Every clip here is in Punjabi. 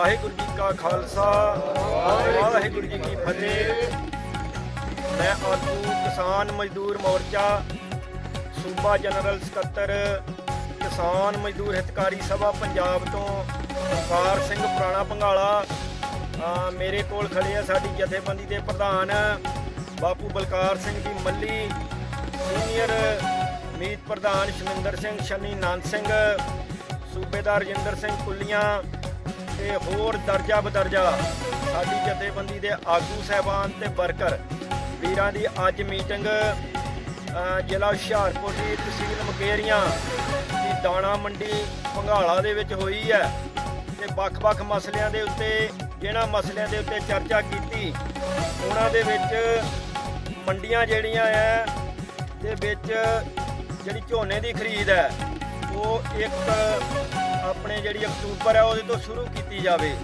ਵਾਹਿਗੁਰੂ ਜੀ ਕਾ ਖਾਲਸਾ, ਵਾਹਿਗੁਰੂ ਜੀ ਕੀ ਫਤਿਹ। ਮੈਂ ਆਗੂ ਕਿਸਾਨ ਮਜ਼ਦੂਰ ਮੋਰਚਾ, ਸੂਬਾ ਜਨਰਲ ਸਕੱਤਰ, ਕਿਸਾਨ ਮਜ਼ਦੂਰ ਹਿਤਕਾਰੀ ਸਭਾ ਪੰਜਾਬ ਤੋਂ ਓਕਾਰ ਸਿੰਘ ਪੁਰਾਣਾ ਭੰਗਾਲਾ ਮੇਰੇ ਕੋਲ ਖੜੇ ਆ ਸਾਡੀ ਜਥੇਬੰਦੀ ਦੇ ਪ੍ਰਧਾਨ, ਬਾਪੂ ਬਲਕਾਰ ਸਿੰਘ ਜੀ ਮੱਲੀ, ਸੀਨੀਅਰ ਮੀਤ ਪ੍ਰਧਾਨ ਸ਼ਮਿੰਦਰ ਸਿੰਘ, ਸ਼ਨੀ ਨਾਨ ਸਿੰਘ, ਸੂਬੇਦਾਰ ਰਜਿੰਦਰ ਸਿੰਘ ਕੁੱਲੀਆਂ ਤੇ ਹੋਰ ਦਰਜਾ ਬਦਰਜਾ ਸਾਡੀ ਜਥੇਬੰਦੀ ਦੇ ਆਗੂ ਸਹਿਬਾਨ ਤੇ ਵਰਕਰ ਵੀਰਾਂ ਦੀ ਅੱਜ ਮੀਟਿੰਗ ਜ਼ਿਲ੍ਹਾ ਹੁਸ਼ਿਆਰਪੁਰ ਦੀ ਤਹਿਸੀਲ ਮਕੇਰੀਆਂ ਦੀ ਦਾਣਾ ਮੰਡੀ ਭੰਗਾਲਾ ਦੇ ਵਿੱਚ ਹੋਈ ਹੈ ਤੇ ਵੱਖ-ਵੱਖ ਮਸਲਿਆਂ ਦੇ ਉੱਤੇ ਜਿਹਨਾਂ ਮਸਲਿਆਂ ਦੇ ਉੱਤੇ ਚਰਚਾ ਕੀਤੀ, ਉਹਨਾਂ ਦੇ ਵਿੱਚ ਮੰਡੀਆਂ ਜਿਹੜੀਆਂ ਆ ਦੇ ਵਿੱਚ ਜਿਹੜੀ ਝੋਨੇ ਦੀ ਖਰੀਦ ਹੈ, ਉਹ ਇੱਕ ਆਪਣੇ ਜਿਹੜੀ ਅਕਤੂਬਰ ਹੈ ਉਹਦੇ ਤੋਂ ਸ਼ੁਰੂ ਕੀਤੀ ਜਾਵੇ।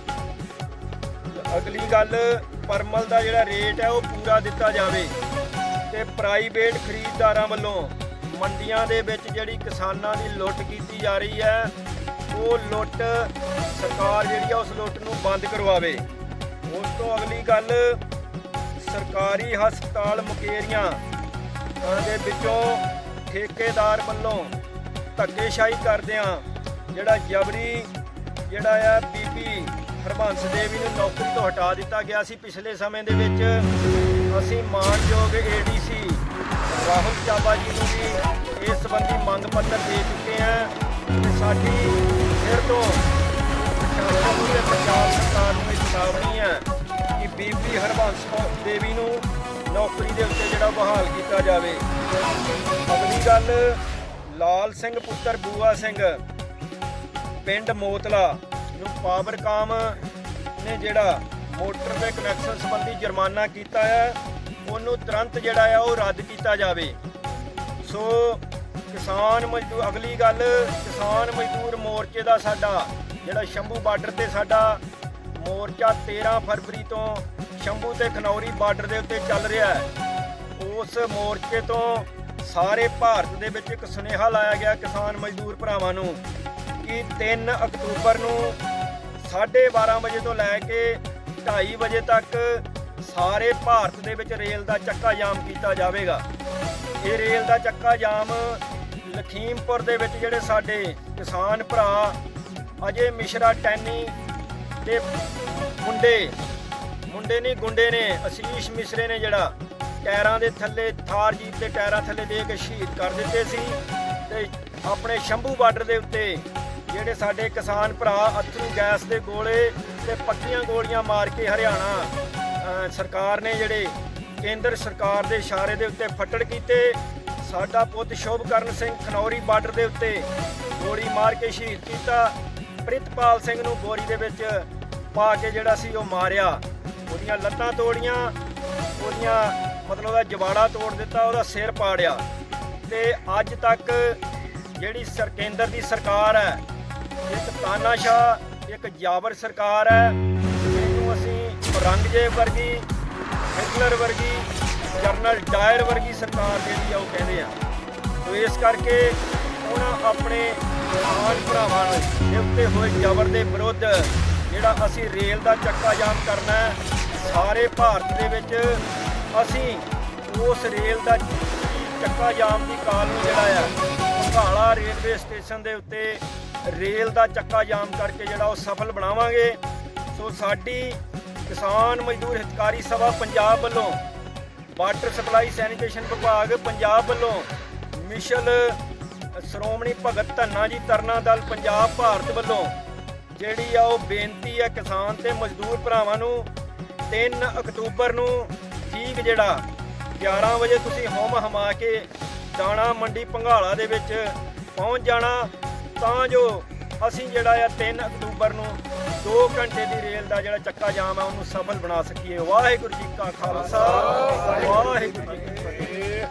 ਅਗਲੀ ਗੱਲ, ਪਰਮਲ ਦਾ ਜਿਹੜਾ ਰੇਟ ਹੈ ਉਹ ਪੂਰਾ ਦਿੱਤਾ ਜਾਵੇ ਤੇ ਪ੍ਰਾਈਵੇਟ ਖਰੀਦਦਾਰਾਂ ਵੱਲੋਂ ਮੰਡੀਆਂ ਦੇ ਵਿੱਚ ਜਿਹੜੀ ਕਿਸਾਨਾਂ ਦੀ ਲੁੱਟ ਕੀਤੀ ਜਾ ਰਹੀ ਹੈ, ਉਹ ਲੁੱਟ ਸਰਕਾਰ ਜਿਹੜੀ ਆ ਉਸ ਲੁੱਟ ਨੂੰ ਬੰਦ ਕਰਵਾਵੇ। ਉਸ ਤੋਂ ਅਗਲੀ ਗੱਲ, ਸਰਕਾਰੀ ਹਸਪਤਾਲ ਮੁਕੇਰੀਆਂ ਦੇ ਵਿੱਚੋਂ ਠੇਕੇਦਾਰ ਵੱਲੋਂ ਧੱਕੇਸ਼ਾਹੀ ਕਰਦਿਆਂ ਜਿਹੜਾ ਜਬਰੀ, ਜਿਹੜਾ ਆ ਬੀਬੀ ਹਰਬੰਸ ਦੇਵੀ ਨੂੰ ਨੌਕਰੀ ਤੋਂ ਹਟਾ ਦਿੱਤਾ ਗਿਆ ਸੀ ਪਿਛਲੇ ਸਮੇਂ ਦੇ ਵਿੱਚ। ਅਸੀਂ ਮਾਨਯੋਗ ਏਡੀਸੀ ਰਾਹੁਲ ਚਾਬਾ ਜੀ ਨੂੰ ਵੀ ਇਸ ਸੰਬੰਧੀ ਮੰਗ ਪੱਤਰ ਦੇ ਚੁੱਕੇ ਹਾਂ ਤੇ ਸਾਡੀ ਫਿਰ ਤੋਂ ਪ੍ਰਸ਼ਾਸਨ ਨੂੰ ਤੇ ਪੰਜਾਬ ਸਰਕਾਰ ਨੂੰ ਇਹ ਚੇਤਾਵਨੀ ਹੈ ਕਿ ਬੀਬੀ ਹਰਬੰਸ ਕੌਰ ਦੇਵੀ ਨੂੰ ਨੌਕਰੀ ਦੇ ਉੱਤੇ ਜਿਹੜਾ ਬਹਾਲ ਕੀਤਾ ਜਾਵੇ। ਅਗਲੀ ਗੱਲ, ਲਾਲ ਸਿੰਘ ਪੁੱਤਰ ਬੂਆ ਸਿੰਘ। ਪਿੰਡ ਮੋਤਲਾ ਨੂੰ ਪਾਵਰਕਾਮ ਨੇ ਜਿਹੜਾ ਮੋਟਰ ਦੇ ਕਨੈਕਸ਼ਨ ਸੰਬੰਧੀ ਜੁਰਮਾਨਾ ਕੀਤਾ ਹੈ, ਉਹਨੂੰ ਤੁਰੰਤ ਜਿਹੜਾ ਆ ਉਹ ਰੱਦ ਕੀਤਾ ਜਾਵੇ। ਸੋ ਕਿਸਾਨ ਮਜ਼ਦੂਰ ਅਗਲੀ ਗੱਲ, ਕਿਸਾਨ ਮਜ਼ਦੂਰ ਮੋਰਚੇ ਦਾ ਸਾਡਾ, ਜਿਹੜਾ ਸ਼ੰਭੂ ਬਾਰਡਰ ਤੇ ਸਾਡਾ ਮੋਰਚਾ 13 ਫਰਵਰੀ ਤੋਂ ਸ਼ੰਭੂ ਤੇ ਖਨੌਰੀ ਬਾਰਡਰ ਦੇ ਉੱਤੇ ਚੱਲ ਰਿਹਾ ਹੈ। ਉਸ ਮੋਰਚੇ ਤੋਂ ਸਾਰੇ ਭਾਰਤ ਦੇ ਵਿੱਚ ਇੱਕ ਸੁਨੇਹਾ ਲਾਇਆ ਗਿਆ ਕਿਸਾਨ ਮਜ਼ਦੂਰ ਭਰਾਵਾਂ ਨੂੰ ਕਿ 3 ਅਕਤੂਬਰ ਨੂੰ 12:30 ਵਜੇ ਤੋਂ ਲੈ ਕੇ 2:30 ਵਜੇ ਤੱਕ ਸਾਰੇ ਭਾਰਤ ਦੇ ਵਿੱਚ ਰੇਲ ਦਾ ਚੱਕਾ ਜਾਮ ਕੀਤਾ ਜਾਵੇਗਾ। ਇਹ ਰੇਲ ਦਾ ਚੱਕਾ ਜਾਮ ਲਖੀਮਪੁਰ ਦੇ ਵਿੱਚ ਜਿਹੜੇ ਸਾਡੇ ਕਿਸਾਨ ਭਰਾ ਅਜੇ ਮਿਸ਼ਰਾ ਟੈਨੀ ਤੇ ਮੁੰਡੇ ਮੁੰਡੇ ਨਹੀਂ, ਗੁੰਡੇ ਨੇ, ਅਸੀਸ਼ ਮਿਸ਼ਰੇ ਨੇ ਜਿਹੜਾ ਟਾਇਰਾਂ ਦੇ ਥੱਲੇ, ਥਾਰ ਜੀਪ ਦੇ ਟਾਇਰਾਂ ਥੱਲੇ ਦੇ ਕੇ ਸ਼ਹੀਦ ਕਰ ਦਿੱਤੇ ਸੀ ਤੇ ਆਪਣੇ ਸ਼ੰਭੂ ਬਾਰਡਰ ਦੇ ਉੱਤੇ ਜਿਹੜੇ ਸਾਡੇ ਕਿਸਾਨ ਭਰਾ ਅਥਰੂ ਗੈਸ ਦੇ ਗੋਲੇ ਤੇ ਪੱਕੀਆਂ ਗੋਲੀਆਂ ਮਾਰ ਕੇ ਹਰਿਆਣਾ ਸਰਕਾਰ ਨੇ ਜਿਹੜੇ ਕੇਂਦਰ ਸਰਕਾਰ ਦੇ ਇਸ਼ਾਰੇ ਦੇ ਉੱਤੇ ਫੱਟੜ ਕੀਤੇ, ਸਾਡਾ ਪੁੱਤ ਸ਼ੋਭਕਰਨ ਸਿੰਘ ਖਨੌਰੀ ਬਾਰਡਰ ਦੇ ਉੱਤੇ ਗੋਲੀ ਮਾਰ ਕੇ ਸ਼ਹੀਦ ਕੀਤਾ। ਪ੍ਰਿਤਪਾਲ ਸਿੰਘ ਨੂੰ ਗੋਰੀ ਦੇ ਵਿੱਚ ਪਾ ਕੇ ਜਿਹੜਾ ਸੀ ਉਹ ਮਾਰਿਆ। ਉਹਦੀਆਂ ਲੱਤਾਂ ਤੋੜੀਆਂ, ਉਹਦੀਆਂ ਮਤਲਬ ਉਹਦਾ ਜਵਾੜਾ ਤੋੜ ਦਿੱਤਾ, ਉਹਦਾ ਸਿਰ ਪਾੜਿਆ। ਤੇ ਅੱਜ ਤੱਕ ਜਿਹੜੀ ਸਰ, ਕੇਂਦਰ ਦੀ ਸਰਕਾਰ ਹੈ ਇੱਕ ਤਾਨਾਸ਼ਾਹ ਇੱਕ ਜਾਬਰ ਸਰਕਾਰ ਹੈ। ਜਿਹਨੂੰ ਅਸੀਂ ਔਰੰਗਜ਼ੇਬ ਵਰਗੀ, ਹਿਟਲਰ ਵਰਗੀ, ਜਰਨਲ ਡਾਇਰ ਵਰਗੀ ਸਰਕਾਰ ਜਿਹੜੀ ਆ ਉਹ ਕਹਿੰਦੇ ਆ। ਸੋ ਇਸ ਕਰਕੇ ਉਹਨਾਂ ਆਪਣੇ ਕਿਸਾਨ ਭਰਾਵਾਂ ਦੇ ਉੱਤੇ ਹੋਏ ਜ਼ਬਰ ਦੇ ਵਿਰੁੱਧ ਜਿਹੜਾ ਅਸੀਂ ਰੇਲ ਦਾ ਚੱਕਾ ਜਾਮ ਕਰਨਾ ਸਾਰੇ ਭਾਰਤ ਦੇ ਵਿੱਚ ਅਸੀਂ ਉਸ ਰੇਲ ਦਾ ਚੱਕਾ ਜਾਮ ਦੀ ਕਾਲ ਨੂੰ ਜਿਹੜਾ ਆ ਭੰਗਾਲਾ ਰੇਲਵੇ ਸਟੇਸ਼ਨ ਦੇ ਉੱਤੇ ਰੇਲ ਦਾ ਚੱਕਾ ਜਾਮ ਕਰਕੇ ਜਿਹੜਾ ਉਹ ਸਫਲ ਬਣਾਵਾਂਗੇ। ਸੋ ਸਾਡੀ ਕਿਸਾਨ ਮਜ਼ਦੂਰ ਹਿਤਕਾਰੀ ਸਭਾ ਪੰਜਾਬ ਵੱਲੋਂ ਵਾਟਰ ਸਪਲਾਈ ਸੈਨੀਟੇਸ਼ਨ ਵਿਭਾਗ ਪੰਜਾਬ ਵੱਲੋਂ ਮਿਸ਼ਲ ਸ਼੍ਰੋਮਣੀ ਭਗਤ ਧੰਨਾ ਜੀ ਤਰਨਾ ਦਲ ਪੰਜਾਬ ਭਾਰਤ ਵੱਲੋਂ ਜਿਹੜੀ ਆ ਉਹ ਬੇਨਤੀ ਹੈ ਕਿਸਾਨ ਤੇ ਮਜ਼ਦੂਰ ਭਰਾਵਾਂ ਨੂੰ 3 ਅਕਤੂਬਰ ਨੂੰ ਠੀਕ ਜਿਹੜਾ 11 ਵਜੇ ਤੁਸੀਂ ਹੋਮ ਹਮਾ ਕੇ ਦਾਣਾ ਮੰਡੀ ਭੰਗਾਲਾ ਦੇ ਵਿੱਚ ਪਹੁੰਚ ਜਾਣਾ। ਤਾਂ ਜੋ ਅਸੀਂ ਜਿਹੜਾ ਆ 3 ਅਕਤੂਬਰ ਨੂੰ 2 ਘੰਟੇ ਦੀ ਰੇਲ ਦਾ ਜਿਹੜਾ ਚੱਕਾ ਜਾਮ ਆ, ਉਹਨੂੰ ਸਫਲ ਬਣਾ ਸਕੀਏ। ਵਾਹਿਗੁਰੂ ਜੀ ਕਾ ਖਾਲਸਾ, ਵਾਹਿਗੁਰੂ ਜੀ ਕੀ ਫਤਿਹ।